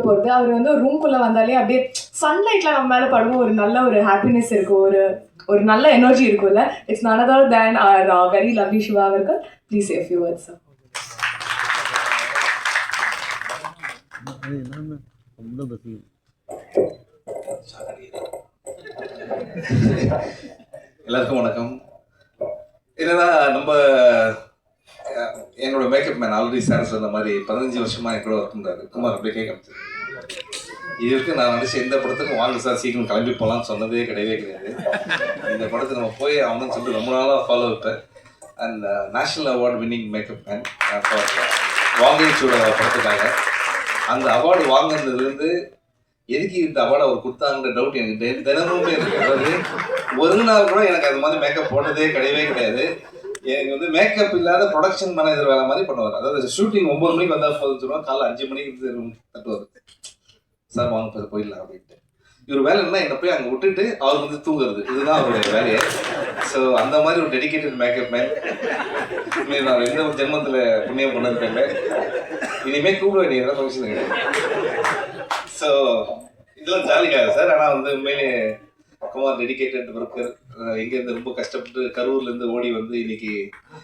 போகிறது அவர் வந்து ஒரு ரூம்குள்ளே வந்தாலே அப்படியே சன்லைட்டில் நம்ம மேலே படுவோம். ஒரு நல்ல ஒரு ஹாப்பினஸ் இருக்கும். ஒரு ஒரு நல்ல எனர்ஜி இருக்கும்ல. It's நானதால் then are our uh, very Siva அவர்கள் ப்ளீஸ் a யூ words எல்லாருக்கும் வணக்கம். என்னன்னா நம்ம என்னோட மேக்கப் மேன் ஆல்ரெடி சார் சொன்ன மாதிரி பதினஞ்சு வருஷமா என் கூட ஒர்க் பண்றாரு. குமார் அப்படியே கேட்க இதுக்கு நான் வந்து எந்த படத்துக்கும் வாங்க சார் சீக்கிரம் கிளம்பி போகலாம்னு சொன்னதே கிடையவே கிடையாது. இந்த படத்துக்கு நம்ம போய் அவனுன்னு சொல்லிட்டு ரொம்ப நாளாக ஃபாலோ இருப்பேன் and national award winning makeup man வாங்கேச்சோட படத்துக்காக. அந்த அவார்டு வாங்கினதுலேருந்து எதுக்கு இந்த அவார்டு அவர் கொடுத்தாங்கிற டவுட் எனக்கு தினமும் தினமுமே இருக்கு. அதாவது ஒரு நாள் கூட எனக்கு அது மாதிரி மேக்கப் போட்டதே கிடையவே கிடையாது. எனக்கு வந்து மேக்கப் இல்லாத ப்ரொடக்ஷன் மேனேஜர் வேலை மாதிரி பண்ணுவார். அதாவது ஷூட்டிங் ஒன்பது மணிக்கு வந்தால் போதும் சொல்லுவாங்க. காலைல அஞ்சு மணிக்கு இருந்து தட்டுவார். சார் வாங்க போய் போயிடலாம் அப்படின்ட்டு. இவர் வேலை என்ன என்னை போய் அங்கே விட்டுட்டு அவர் வந்து தூங்குறது. இதுதான் அவருடைய வேலையை. ஸோ அந்த மாதிரி ஒரு டெடிகேட்டட் மேக்கப் மேன் நான் எந்த ஒரு ஜென்மத்தில் புண்ணியம் பண்ணது தெரியல இனிமேல் கூப்பிட வேண்டிய எதாவது ஃபங்க்ஷன் ஸோ இதெல்லாம் ஜாலிக்காக சார். ஆனால் வந்து உண்மையிலே குமார் டெடிக்கேட்டட் ஒர்க்கர் எங்கேருந்து ரொம்ப கஷ்டப்பட்டு கரூர்லேருந்து ஓடி வந்து இன்னைக்கு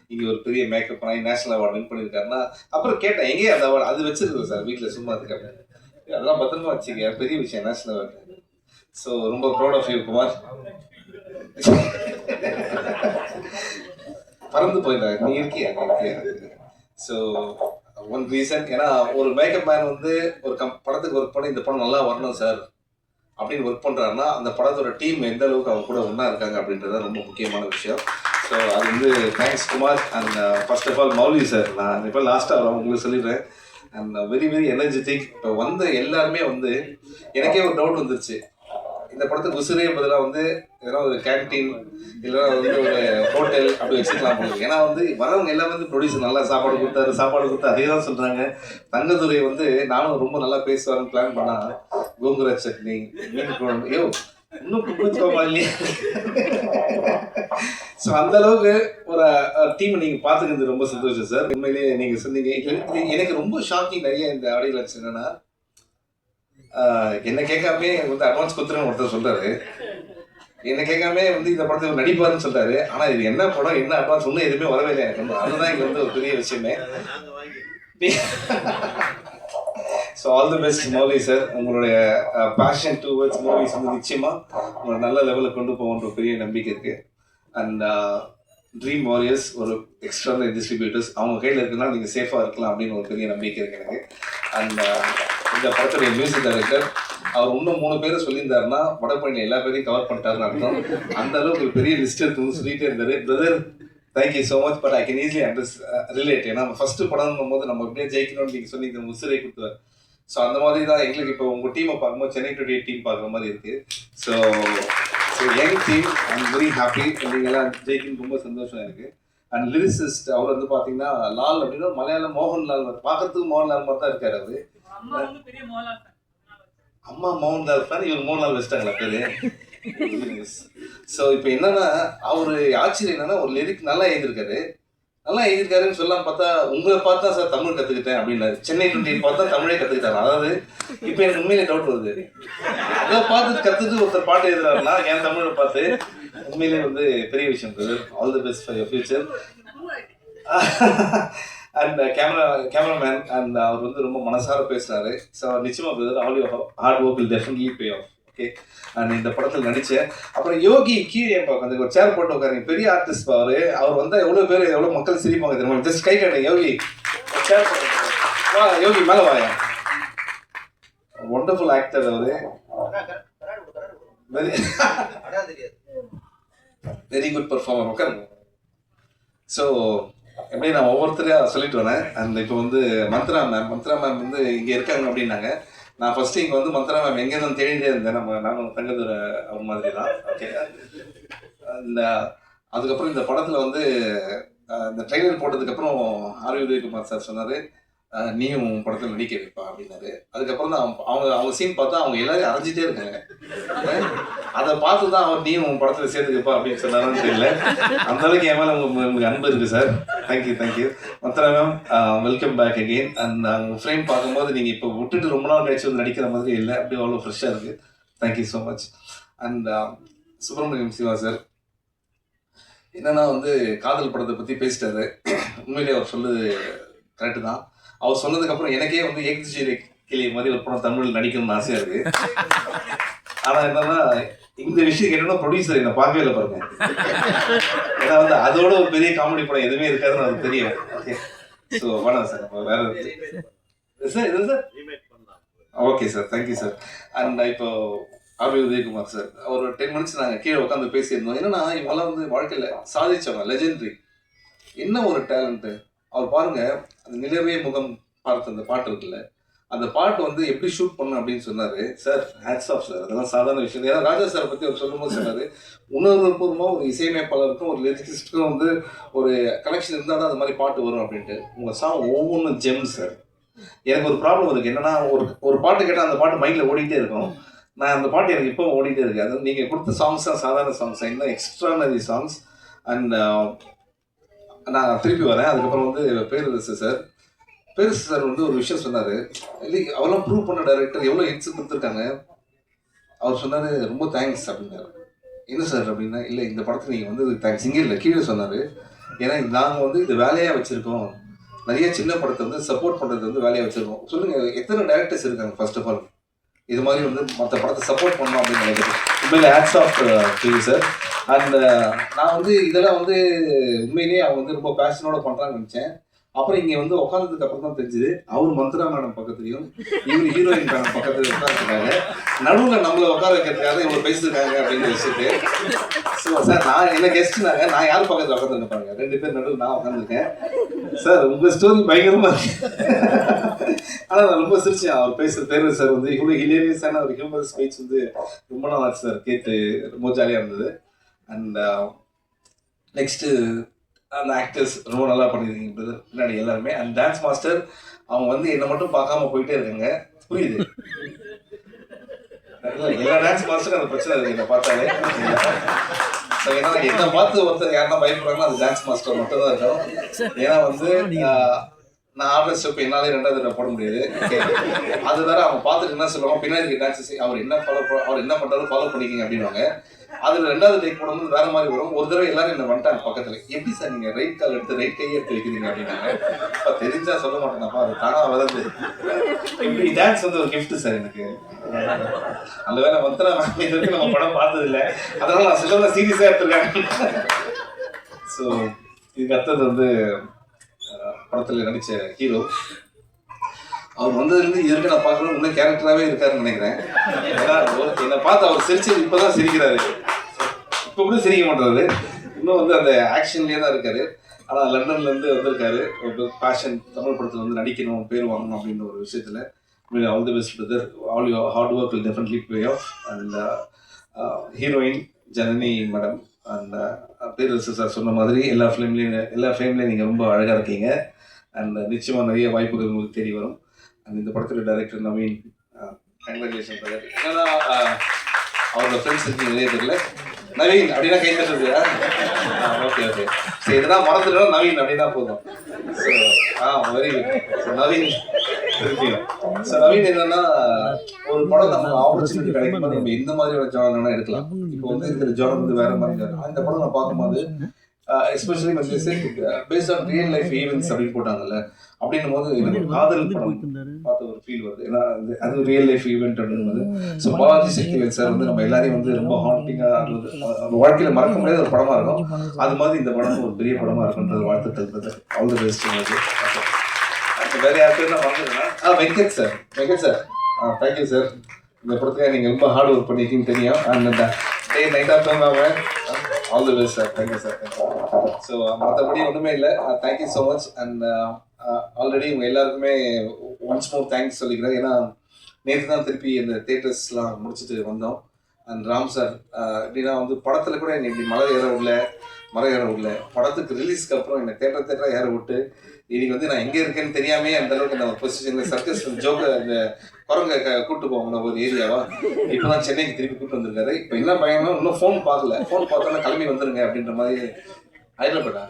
இங்கே ஒரு பெரிய மேக்கப் பண்ணி நேஷனல் அவார்டு வின் பண்ணியிருக்காருன்னா அப்புறம் கேட்டேன் எங்கேயே அந்த அவார்டு அது வச்சிருக்கோம் சார் வீட்டில் சும்மா இருக்காங்க அதெல்லாம் பத்திரமா வச்சுக்க பெரிய விஷயம் நேஷனல் அவார்டு ஸோ ரொம்ப ப்ரௌட் ஆஃப் யூ குமார். பறந்து போயிட்டாங்க நீ இருக்கியா? நீ இருக்கியா? ஸோ ஒன் ரீசன் ஏன்னா ஒரு மேக்கப் மேன் வந்து ஒரு கம் படத்துக்கு ஒர்க் பண்ணி இந்த படம் நல்லா வரணும் சார் அப்படின்னு ஒர்க் பண்ணுறாருன்னா அந்த படத்தோட டீம் எந்த அளவுக்கு அவங்க கூட ஒன்றா இருக்காங்க அப்படின்றது ரொம்ப முக்கியமான விஷயம். ஸோ அது வந்து thanks Kumar and first of all Mouli sir நான் இப்போ லாஸ்ட்டாக உங்களுக்கு சொல்லிடுறேன். அண்ட் வெரி வெரி எனர்ஜெட்டிக் இப்போ வந்த எல்லாருமே வந்து எனக்கே ஒரு டவுட் வந்துருச்சு. இந்த படத்துக்கு உசுரே பதிலாக வந்து எதனா ஒரு கேன்டீன் இல்லைன்னா வந்து ஒரு ஹோட்டல் அப்படி வச்சுக்கலாம் போல. ஏன்னா வந்து வரவங்க எல்லாமே வந்து ப்ரொடியூசர் நல்லா சாப்பாடு கொடுத்தாரு சாப்பாடு கொடுத்து அதே தான் சொல்கிறாங்க தங்கதுரை வந்து நானும் ரொம்ப நல்லா பேசுவாருன்னு பிளான் பண்ணா கோங்குரா சட்னி மீன் குழம்பு ஐயோ இன்னும் கும்பிச்சுக்கோமா இல்லையா ஸோ அந்த அளவுக்கு ஒரு டீம் நீங்கள் பார்த்துக்கிறது ரொம்ப சந்தோஷம் சார் உண்மையிலேயே நீங்கள் சொன்னீங்க எனக்கு- ரொம்ப ஷாக்கிங் நிறைய இந்த ஆடியோ என்னன்னா என்ன கேட்காமே வந்து அட்வான்ஸ் கொடுத்துருன்னு ஒருத்தர் சொல்றாரு. என்ன கேட்காம வந்து இந்த படத்தை நடிப்பாருன்னு சொல்றாரு. ஆனா இது என்ன படம் என்ன அட்வான்ஸ் ஒன்றும் எதுவுமே வரவே இல்லை எனக்கு. அதுதான் இங்க வந்து ஒரு பெரிய விஷயமே. So all the best Mouli sir உங்களுடைய பேஷன் டூ வேர்ட்ஸ் மூவிஸ் வந்து நிச்சயமாக உங்களை நல்ல லெவலில் கொண்டு போகன்ற பெரிய நம்பிக்கை இருக்கு. அண்ட் ட்ரீம் வாரியர்ஸ் ஒரு எக்ஸ்ட்ரா டிஸ்ட்ரிபியூட்டர்ஸ் அவங்க கையில் இருக்குன்னா நீங்கள் சேஃபாக இருக்கலாம் அப்படின்னு ஒரு பெரிய நம்பிக்கை இருக்கு எனக்கு. அண்ட் uh, இந்த படத்துடைய மியூசிக் டைரக்டர் அவர் இன்னும் மூணு பேரும் சொல்லியிருந்தாருன்னா வடபழனி எல்லா பேரையும் கவர் பண்ணிட்டாருன்னு அர்த்தம். அந்த அளவுக்கு ஒரு பெரிய லிஸ்ட் இருக்குன்னு சொல்லிட்டே இருந்தாரு. Brother thank you so much but I can easily understand relate ஏன்னா ஃபர்ஸ்ட் படம் போது நம்ம எப்படியே ஜெயிக்கணும்னு நீங்கள் சொன்னீங்க முசிறை கொடுத்துவார் ஸோ அந்த மாதிரி தான் எங்களுக்கு இப்போ உங்கள் டீமை பார்க்கும்போது சென்னை டுடே டீம் பார்க்குற மாதிரி இருக்கு. So so young team I'm very happy நீங்கள்லாம் ஜெயிக்கணும் ரொம்ப சந்தோஷம் எனக்கு. அண்ட் லிரிசிஸ்ட் அவர் வந்து பார்த்தீங்கன்னா லால் அப்படின்னா மலையாளம் மோகன்லால் பார்க்கறதுக்கு மோகன்லால் மாதிரி தான் இருக்காரு அவரு. அம்மா மோகன்லால் ஃபேன் இவர் மோகன்லால் வச்சிட்டாங்களா பேரு? ஸோ இப்போ என்னன்னா அவரு ஆச்சரியம் என்னன்னா ஒரு லிரிக் நல்லா எழுதியிருக்காரு. நல்லா எழுதியிருக்காருன்னு சொல்லலாம் பார்த்தா உங்களை பார்த்து தான் சார் தமிழ் கற்றுக்கிட்டேன் அப்படின்னாரு சென்னை டுவெண்ட்டி பார்த்தா தமிழே கற்றுக்கிட்டாரு அதாவது இப்போ எனக்கு உண்மையிலே டவுட் வருது. அதை பார்த்து கற்றுட்டு ஒருத்தர் பாட்டு எழுதுறாருன்னா என் தமிழை பார்த்து உண்மையிலே வந்து பெரிய விஷயம் all the best for your future and camera cameraman and அவர் வந்து ரொம்ப மனசார பேசுறாரு. ஸோ நிச்சயமா brother all you hard work will definitely pay off okay நான் இந்த படத்தில் நடித்தேன் அப்புறம் யோகி கீழே பார்க்க ஒரு சேர் போட்டு உட்காருங்க. பெரிய ஆர்டிஸ்ட் அவர் அவர் வந்தால் எவ்வளோ பேர் எவ்வளோ மக்கள் சிரிப்பாங்க தெரியுமா? ஜஸ்ட் கை காட்டுங்க யோகி. சேர் வா யோகி மேலே வாயா. ஒண்டர்ஃபுல் ஆக்டர் அவரு. வெரி வெரி குட் பர்ஃபார்மர் உட்காருங்க. ஸோ எப்படி நான் ஒவ்வொருத்தரையும் சொல்லிட்டு வரேன் அந்த இப்போ வந்து மந்த்ரா மேம் மந்த்ரா மேம் வந்து இங்கே இருக்காங்க அப்படின்னாங்க. நான் ஃபர்ஸ்ட் இங்கே வந்து மந்திரா மேம் எங்கே தேடிட்டே இருந்தேன். நம்ம நானும் தங்கதுர அவங்க மாதிரி தான் ஓகே இந்த அதுக்கப்புறம் இந்த படத்தில் வந்து இந்த ட்ரெய்லர் போட்டதுக்கப்புறம் ஆர்வி உதயகுமார் சார் சொன்னார். நீயும் உன் படத்தில் நடிக்க வைப்பா அப்படின்னாரு. அதுக்கப்புறம் தான் அவங்க- அவங்க அவங்க சீன் பார்த்தா அவங்க எல்லாரும் அரைஞ்சிட்டே இருக்காங்க அதை பார்த்து தான் அவர் நீயும் உன் படத்தில் சேர்த்துக்கப்பா அப்படின்னு சொன்னாரான்னு தெரியல. அந்த அளவுக்கு என் மேலே உங்க உங்களுக்கு அன்பு இருக்கு sir thank you thank you மற்ற ma'am welcome back again and அவங்க ஃப்ரேம் பார்க்கும்போது நீங்கள் இப்போ விட்டுட்டு ரொம்ப நாள் கழிச்சு வந்து நடிக்கிற மாதிரி இல்லை. அப்படியே அவ்வளோ ஃப்ரெஷ்ஷாக இருக்குது thank you so much and Subramaniam Siva sir என்னன்னா வந்து காதல் படத்தை பற்றி பேசிட்டாரு. உண்மையிலேயே அவர் சொல்லுது கரெக்டு தான். அவர் சொன்னதுக்கப்புறம் எனக்கே வந்து ஏக்திஜி கிளிய மாதிரி ஒரு படம் தமிழில் நடிக்கணும்னு ஆசையாக இருக்கு. ஆனால் என்னன்னா இந்த விஷயம் என்னன்னா ப்ரொடியூசர் என்ன பார்க்கவே இல்லை பாருங்க. ஏன்னா வந்து அதோட ஒரு பெரிய காமெடி படம் எதுவுமே இருக்காதுன்னு அது தெரியும் ஓகே ஸோ வேணாம் சார். அப்போ வேற சார் இது sir okay sir thank you sir and இப்போ ஆர்வி உதயகுமார் சார் ஒரு டென் மினிட்ஸ் நாங்கள் கீழே உட்காந்து பேசியிருந்தோம். என்னன்னா இவங்கெல்லாம் வந்து வாழ்க்கையில் சாதிச்சவங்க லெஜெண்டரி என்ன ஒரு டேலண்ட்டு அவர் பாருங்க அந்த நிலவே முகம் பார்த்த அந்த பாட்டு இருக்குல்ல அந்த பாட்டு வந்து எப்படி ஷூட் பண்ணும் அப்படின்னு சொன்னாரு சார் ஹேட்ஸ் ஆஃப் சார் அதெல்லாம் சாதாரண விஷயம் ஏன்னா ராஜா சார் பற்றி அவர் சொல்லும்போது சொன்னாரு உணர்வுபூர்வமாக ஒரு இசையமைப்பாளருக்கும் ஒரு லிரிசிஸ்ட்டுக்கும் வந்து ஒரு கனெக்ஷன் இருந்தால் தான் அந்த மாதிரி பாட்டு வரும் அப்படின்ட்டு. உங்கள் சாங் ஒவ்வொன்றும் ஜெம் சார் எனக்கு ஒரு ப்ராப்ளம் இருக்கு. என்னன்னா ஒரு ஒரு பாட்டு கேட்டால் அந்த பாட்டு மைண்டில் ஓடிட்டே இருக்கும். நான் அந்த பாட்டு எனக்கு இப்போ ஓடிட்டே இருக்கு. அது நீங்கள் கொடுத்த சாங்ஸ் தான் சாதாரண சாங்ஸ் என்ன எக்ஸ்ட்ரானரி சாங்ஸ் அண்ட் நான் திருப்பி வரேன். அதுக்கப்புறம் வந்து பேரரசு சார் பேரரசு சார் வந்து ஒரு விஷயம் சொன்னார். இல்லை அவெல்லாம் ப்ரூவ் பண்ண டைரக்டர் எவ்வளோ ஹிட்ஸ் கொடுத்துருக்காங்க. அவர் சொன்னார் ரொம்ப தேங்க்ஸ் அப்படின்னாரு. என்ன சார் அப்படின்னா இல்லை இந்த படத்துக்கு நீங்கள் வந்து தேங்க்ஸ் இங்கே இல்லை கீழே சொன்னார். ஏன்னா நாங்கள் வந்து இது வேலையாக வச்சுருக்கோம். நிறைய சின்ன படத்தை வந்து சப்போர்ட் பண்ணுறது வந்து வேலையாக வச்சுருக்கோம். சொல்லுங்கள் எத்தனை டேரக்டர்ஸ் இருக்காங்க ஃபர்ஸ்ட் ஆஃப் ஆல் இது மாதிரி வந்து மற்ற படத்தை சப்போர்ட் பண்ணணும் அப்படின்னு நினைக்கிறேன். உண்மையிலே hats off TV sir and நான் வந்து இதெல்லாம் வந்து உண்மையிலேயே அவங்க வந்து ரொம்ப பேஷனோட பண்ணுறாங்கன்னு நினச்சேன். அப்புறம் இங்கே வந்து உட்காந்ததுக்கு அப்புறம் தான் தெரிஞ்சுது அவர் மந்த்ரா மேடம் பக்கத்துலயும் இவர் ஹீரோயின் மேடம் பக்கத்துல உட்காந்துருக்காங்க நடுவில் நம்மளை உட்கார வைக்கிறதுக்காக இவங்க பேசியிருக்காங்க அப்படின்னு வச்சுட்டு சார் நான் என்ன கெஸ்ட்னாங்க நான் யார் பக்கத்தில் உட்காந்துருக்கேன் பாருங்க. ரெண்டு பேர் நடுவில் நான் உட்காந்துருக்கேன் சார் உங்கள் ஸ்டோரி பயங்கரமாக இருக்கு. ஆனால் நான் ரொம்ப சிரிச்சேன். அவர் பேசுகிற பேர் சார் வந்து இவ்வளோ ஹிலேரியஸான ஒரு ஹியூமர் ஸ்பீச் வந்து ரொம்ப நாள் ஆச்சு சார் கேட்டு ரொம்ப ஜாலியாக இருந்தது. அண்ட் நெக்ஸ்ட்டு uh, அந்த ஆக்டர்ஸ் ரொம்ப நல்லா பண்ணியிருக்கீங்க. பின்னாடி எல்லாருமே. அண்ட் டான்ஸ் மாஸ்டர் அவங்க வந்து என்னை மட்டும் பார்க்காம போயிட்டே இருக்காங்க. புரியுது? எல்லா டான்ஸ் மாஸ்டரும் அந்த பிரச்சனை இருக்கு என்னை பார்த்தாலே. ஏன்னா என்னை பார்த்து ஒருத்தர் யாருன்னா பயப்படுறாங்கன்னா அது டான்ஸ் மாஸ்டர் மட்டும் தான் இருக்கும் ஏன்னா வந்து நான் ஆடுற ஸ்டெப் என்னாலே ரெண்டாவது தடவை போட முடியாது. அது வேற அவங்க பார்த்துட்டு என்ன சொல்லுவாங்க? பின்னாடி டான்ஸ் அவர் என்ன ஃபாலோ அவர் என்ன பண்றாரு ஃபாலோ பண்ணிக்கிங்க அப்படின்வாங்க அதில் ரெண்டாவது டேக் போடும்போது வேற மாதிரி வரும். ஒரு தடவை எல்லாரும் என்ன வந்துட்டாங்க பக்கத்தில். எப்படி சார் நீங்கள் ரைட் கால் எடுத்து ரைட் கையை எடுத்து வைக்கிறீங்க? அப்படின்னாங்க. அப்ப தெரிஞ்சா சொல்ல மாட்டேங்கப்பா அது தானாக வளர்ந்து. இப்படி டான்ஸ் வந்து ஒரு கிஃப்ட் சார் எனக்கு. அந்த வேலை மந்திரா இது வரைக்கும் நம்ம படம் பார்த்தது இல்லை அதனால நான் சொல்ல சீரியஸாக எடுத்துருக்கேன். ஸோ இதுக்கு அடுத்தது வந்து படத்தில் நடித்த ஹீரோ அவர் வந்ததுலேருந்து இருக்கு நான் பார்க்கணும் இன்னும் கேரக்டராகவே இருக்காருன்னு நினைக்கிறேன். என்னை பார்த்து அவர் சிரிச்சி இப்போ தான் சிரிக்கிறாரு. இப்போ கூட சிரிக்க மாட்டாரு. இன்னும் வந்து அந்த ஆக்ஷன்லேயே தான் இருக்காரு. ஆனால் லண்டன்லேருந்து வந்திருக்காரு. ஒரு பேஷன் தமிழ் படத்தில் வந்து நடிக்கணும் பேர் வாங்கணும் அப்படின்ற ஒரு விஷயத்தில். All the best brother all you hard work will definitely pay off and heroine Janani madam and Perarasu sir சொன்ன மாதிரி எல்லா ஃபிலிம்லேயும் எல்லா ஃபிலிம்லேயும் நீங்கள் ரொம்ப அழகாக இருக்கீங்க. அண்ட் நிச்சயமாக நிறைய வாய்ப்புகள் உங்களுக்கு தேடி வரும். அண்ட் இந்த படத்தில் டைரக்டர் நவீன் கங்க்ராச்சுலேஷன் பிரதர் என்னன்னா அவரோட ஃப்ரெண்ட்ஸ் இருக்கு நிறைய தெரியல நவீன் அப்படின்னா கை தட்டுறது ஓகே ஓகே சரி இதெல்லாம் மறந்துட்டோம். நவீன் அப்படின்னா போதும். ஆ very good Naveen so Naveen என்னன்னா ஒரு படம் நம்ம ஆப்பர்ச்சுனிட்டி கிடைக்கும் நம்ம எந்த மாதிரியான ஜானர் எடுக்கலாம். இப்போ வந்து இருக்கிற ஜானர் வந்து வேற மாதிரி. அந்த படம் நான் பார்க்கும்போது especially based on real life events அப்படின்னு போட்டாங்கல்ல அப்படின்னும் போது எனக்கு காதல் படம் பார்த்த ஒரு ஃபீல் வருது. ஏன்னா அது அது ரியல் லைஃப் ஈவெண்ட் அப்படின்னும் ஸோ பாலாஜி சக்திவேல் சார் வந்து நம்ம எல்லாரையும் வந்து ரொம்ப ஹாண்டிங்காக நம்ம வாழ்க்கையில மறக்க முடியாத ஒரு படமா இருக்கும். அது மாதிரி இந்த படம் ஒரு பெரிய படமா இருக்குன்றது வாழ்த்துக்கள் ஆல் தி பெஸ்ட் வேறு யாருக்கும் நான் ஆ Venkat sir. Venkat sir. Ah thank you sir இந்த படத்துக்கு நீங்கள் ரொம்ப ஹார்ட் ஒர்க் பண்ணியிருக்கீங்கன்னு தெரியும். அண்ட் டே நைட்டாக தூங்காமல் all the best sir thank you sir so மற்றபடி ஒன்றுமே இல்லை. Thank you so much and already உங்கள் எல்லாருக்குமே ஒன்ஸ் மோர் தேங்க்ஸ் சொல்லிக்கிறேன். ஏன்னா நேற்று தான் திருப்பி இந்த தேட்டர்ஸ்லாம் முடிச்சுட்டு வந்தோம். அண்ட் ராம் சார் எப்படின்னா வந்து படத்தில் கூட என்னை இப்படி மலை ஏற விடல ஏற விடல படத்துக்கு ரிலீஸ்க்கு அப்புறம் என்னை தேட்டர் தேட்டராக ஏற விட்டு இன்னைக்கு வந்து நான் எங்கே இருக்கேன்னு தெரியாமே அந்த அளவுக்கு நான் பொசிஷனில் சர்க்கஸ் ஜோக்க இந்த குரங்க க- கூட்டு போவாங்க ஒரு ஏரியாவா இப்போ தான் சென்னைக்கு திருப்பி கூட்டு வந்திருக்காரு. இப்போ என்ன பயணம் இன்னும் ஃபோன் பார்க்கல. ஃபோன் பார்த்தோன்னா கிளம்பி வந்துருங்க அப்படின்ற மாதிரி ஹைதராபாடா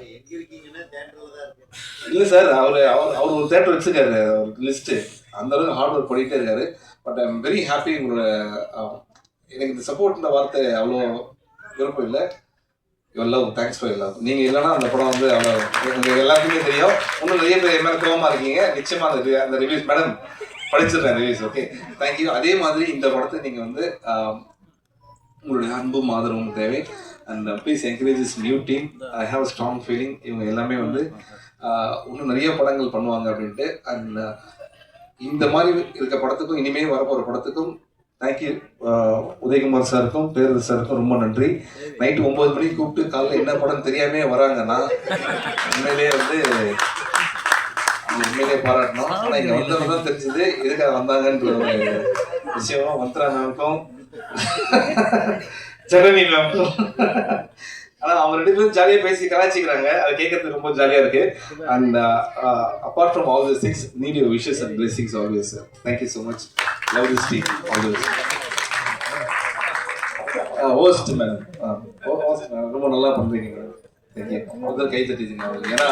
இல்லை சார் அவர் அவர் அவர் ஒரு தேட்டர் வச்சிருக்காரு ஒரு லிஸ்ட்டு அந்த அளவுக்கு ஹார்ட் ஒர்க் பண்ணிகிட்டே இருக்காரு. But I am very happy உங்களோட எனக்கு இந்த சப்போர்ட்ன்ற வார்த்தை அவ்வளோ விருப்பம் இல்லை. Your love thanks for love நீங்கள் இல்லைன்னா அந்த படம் வந்து அவ்வளோ உங்களுக்கு எல்லாத்துக்குமே தெரியும். இன்னும் நிறைய பேர் மேலே கோவமாக இருக்கீங்க. நிச்சயமாக அந்த அந்த ரிவ்யூஸ் மேடம் படிச்சிடுறேன் ரிவ்யூஸ் ஓகே தேங்க்யூ அதே மாதிரி இந்த படத்தை நீங்கள் வந்து um, உங்களுடைய அன்பும் ஆதரவும் தேவை. And please encourages new team I have strong feeling இவங்க எல்லாமே வந்து uh, இன்னும் நிறைய படங்கள் பண்ணுவாங்க அப்படின்ட்டு. அண்ட் uh, இந்த மாதிரி இருக்க படத்துக்கும் இனிமேல் வரப்போகிற படத்துக்கும் தேங்க்யூ uh, உதயகுமார் சாருக்கும் பேரது சாருக்கும் ரொம்ப நன்றி. நைட்டு ஒன்பது மணிக்கு கூப்பிட்டு காலைல என்ன படம் தெரியாமே வராங்கன்னா உண்மையிலேயே வந்து உண்மையிலேயே பாராட்டணும். ஆனால் இங்கே வந்தவங்க தான் தெரிஞ்சது எதுக்காக வந்தாங்கன்ற ஒரு விஷயம் மந்த்ரா மேம்க்கும் ஜனனி மேம்க்கும் ஆனால் அவங்க ரெண்டு பேரும் ஜாலியாக பேசி கலாச்சிக்கிறாங்க அதை கேட்கறதுக்கு ரொம்ப ஜாலியாக இருக்கு. And apart from all the things need your wishes and blessings always sir thank you so much love this team always host madam host madam ரொம்ப நல்லா பண்ணுறீங்க மேடம் தேங்க்யூ முதல் கை தட்டிச்சிங்க அவங்களுக்கு ஏன்னா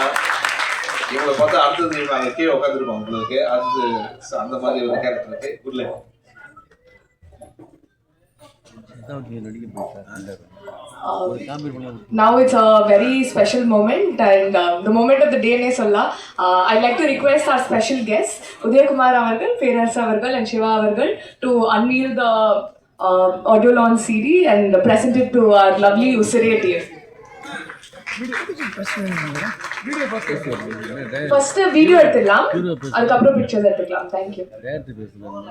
இவங்களை பார்த்தா அடுத்தது இவங்க அங்கே கீழே உட்காந்துருப்போம் உங்களுக்கு. அடுத்து அந்த மாதிரி ஒரு கேரக்டர் இருக்கு. Good life Now it's a very special moment and uh, the moment of the day ne solla. Uh, I'd like to request our special guest Udaya Kumar avargal, Ferarsa avargal and Shiva avargal to unveil the uh, audio launch CD and present it to our lovely Usire team. First video எடுத்துக்கலாம் அதுக்கப்புறம் pictures எடுத்துக்கலாம் thank you பேசலாம்